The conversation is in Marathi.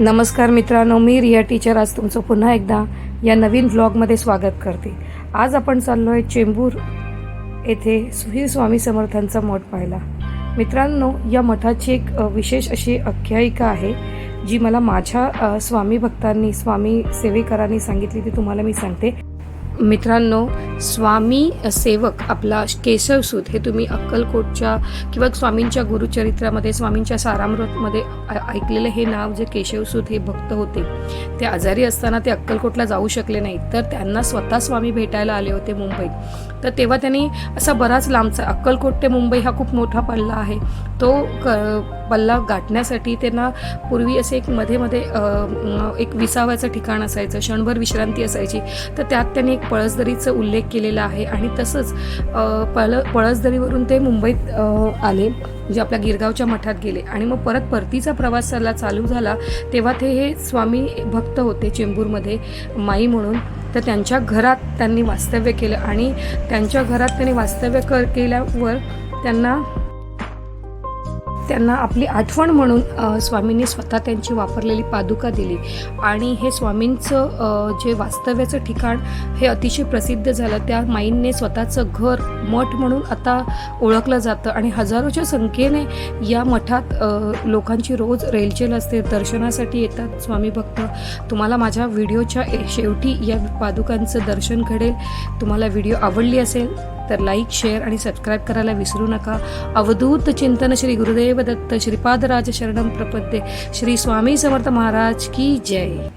नमस्कार मित्रांनो मी रिया टीचर. आज तुमचं पुन्हा एकदा या नवीन ब्लॉगमध्ये स्वागत करते. आज आपण चाललो आहे चेंबूर येथे सुहीर स्वामी समर्थांचा मठ पाहायला. मित्रांनो या मठाची एक विशेष अशी आख्यायिका आहे जी मला माझ्या स्वामी भक्तांनी स्वामी सेवेकरांनी सांगितली ती तुम्हाला मी सांगते. मित्रांनो स्वामी सेवक आपला केशवसूत हे तुम्ही अक्कलकोटच्या किंवा स्वामींच्या गुरुचरित्रामध्ये स्वामींच्या सारामृतमध्ये ऐकलेलं हे नाव जे केशवसूत हे भक्त होते ते आजारी असताना ते अक्कलकोटला जाऊ शकले नाहीत. तर त्यांना स्वतः स्वामी भेटायला आले होते मुंबईत तर तेव्हा त्यांनी असा बराच लांबचा अक्कलकोट ते मुंबई हा खूप मोठा पल्ला आहे. तो क पल्ला गाठण्यासाठी त्यांना पूर्वी असे एक मध्ये मध्ये एक विसाव्याचं ठिकाण असायचं क्षणभर विश्रांती असायची. तर त्यात त्यांनी एक पळसदरीचा उल्लेख केलेला आहे आणि तसंच पळ पळसदरीवरून ते मुंबईत आले जे आपल्या गिरगावच्या मठात गेले. आणि मग परत परतीचा प्रवास त्याला चालू झाला तेव्हा ते हे स्वामी भक्त होते चेंबूरमध्ये माई म्हणून. तर त्यांच्या घरात त्यांनी वास्तव्य केलं आणि त्यांच्या घरात त्यांनी वास्तव्य कर केल्यावर त्यांना त्यांना आपली आठवण म्हणून स्वामींनी स्वतः त्यांची वापरलेली पादुका दिली. आणि हे स्वामींचं जे वास्तव्याचं ठिकाण हे अतिशय प्रसिद्ध झालं. त्या माईंने स्वतःचं घर मठ म्हणून आता ओळखलं जातं. आणि हजारोच्या संख्येने या मठात लोकांची रोज रेलचेल असते दर्शनासाठी येतात स्वामी भक्त. तुम्हाला माझ्या व्हिडिओच्या ए- शेवटी या पादुकांचं दर्शन घडेल. तुम्हाला व्हिडिओ आवडली असेल तर लाईक शेअर आणि सबस्क्राईब करायला विसरू नका. अवधूत चिंतन श्री गुरुदेव दत्त श्रीपादराज शरणम प्रपद्ये. श्री स्वामी समर्थ महाराज की जय.